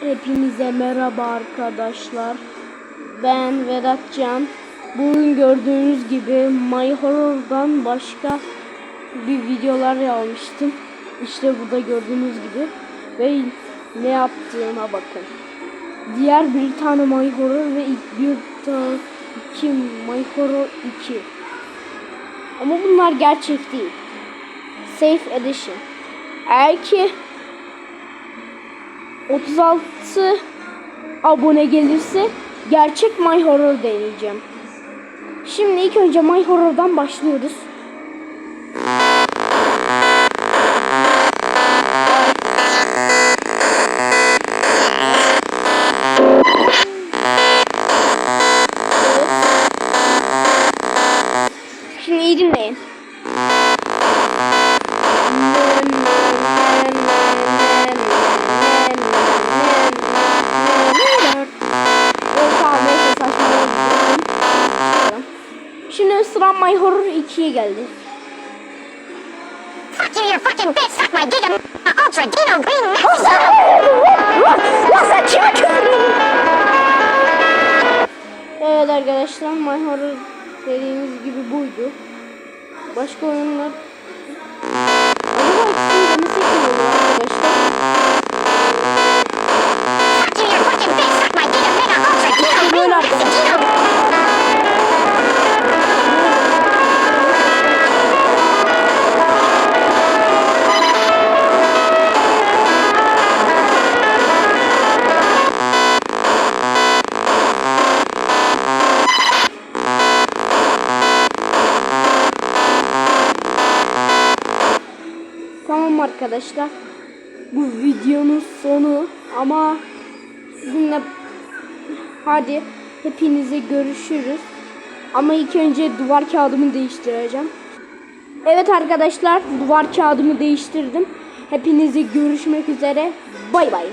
Hepinize merhaba arkadaşlar. Ben Vedat Can. Bugün gördüğünüz gibi My Horror'dan başka bir videolar almıştım. İşte burada gördüğünüz gibi. Ve ne yaptığıma bakın. Diğer bir tane My Horror ve ilk bir tane iki My Horror 2. Ama bunlar gerçek değil. Safe Edition. Eğer ki 36 abone gelirse gerçek My Horror deneyeceğim. Şimdi ilk önce My Horror'dan başlıyoruz. Şimdi iyi dinleyin. Sıra My Horror 2'ye geldi. Fuck you, you fucking bitch! Suck my giga ultra dino green kime küfür Evet arkadaşlar My Horror dediğimiz gibi buydu. Başka oyunlar Tamam arkadaşlar. Bu videonun sonu ama sizinle hadi hepinize görüşürüz. Ama ilk önce duvar kağıdımı değiştireceğim. Evet arkadaşlar duvar kağıdımı değiştirdim. Hepinize görüşmek üzere. Bay bay.